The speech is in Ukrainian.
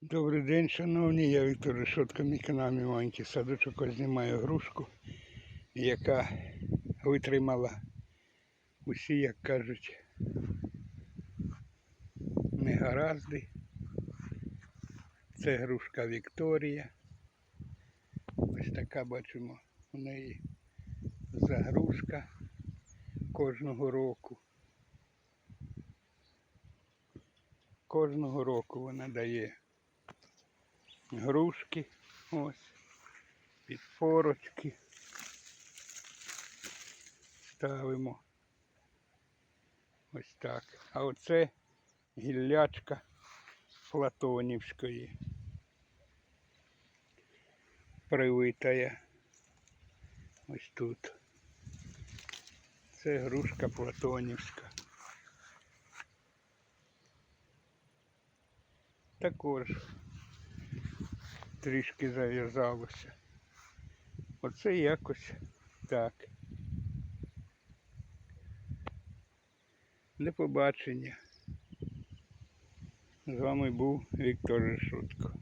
Добрий день, шановні. Я Віктор Решетко, мій канал маленький садочок. Ось знімаю грушку, яка витримала усі, як кажуть, негаразди. Це грушка Вікторія. Ось така бачимо у неї загрузка кожного року. Кожного року вона дає грушки, ось, підпорочки. Ставимо. Ось так. А оце гіллячка Платонівської. Привитая. Ось тут. Це грушка Платонівська. Також трішки зав'язалося. Оце якось так. До побачення. З вами був Віктор Решутко.